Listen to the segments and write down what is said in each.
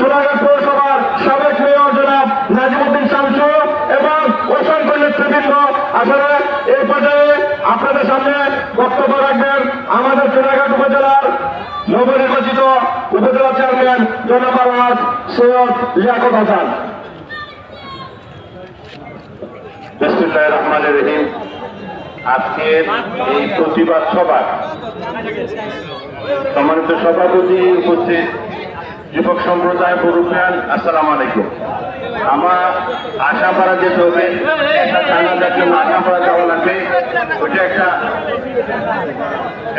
জোড়াঘাট পৌরসভার সাবেক মেয়র জনাব নাজিমুদ্দিন শামসু এবং অসংখ্য নেতৃবৃন্দ আসলে এই পর্যায়ে আপনাদের সামনে বক্তব্য রাখবেন আমাদের জোড়াঘাট উপজেলার নবনির্বাচিত উপজেলা চেয়ারম্যান জনাব আলহাজ সৈয়দ লিয়াকত হাসান। সভা। সম্মানিত সভাপতি উপস্থিত। যুবক সম্প্রদায় বরুফান আসসালামু আলাইকুম। আমার আশাপাড়া যেতে হবে একটা আশাপাড়া যাওয়া লাগবে ওইটা একটা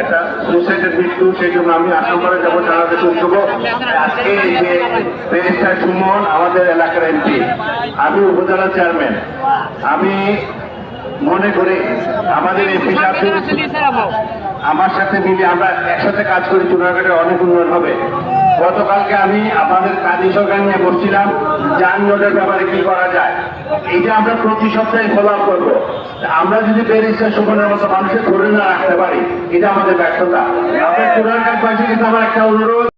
একটা সুসাইডের মৃত্যু, সেই জন্য আমি আশাপাড়া যাব জানাতে উৎসব আজকে এই যে ব্যারিস্টার সুমন, আমাদের এলাকার এমপি, আমি উপজেলা চেয়ারম্যান। আমি মনে করি আমাদের এমপি আমার সাথে মিলে আমরা একসাথে কাজ করি চুনাঘাটে অনেক উন্নয়ন হবে। গতকালকে আমি আপনাদের কাজী সরকার নিয়ে বসছিলাম যানজটের ব্যাপারে কি করা যায়। এইটা আমরা প্রতি সপ্তাহে ফলো আপ করব। আমরা যদি ব্যারিস্টার সুমনের মতো মানুষের ধরে না রাখতে পারি, এটা আমাদের ব্যর্থতা। আপনার চুনাঘাটবাসী কিন্তু আমার একটা অনুরোধ।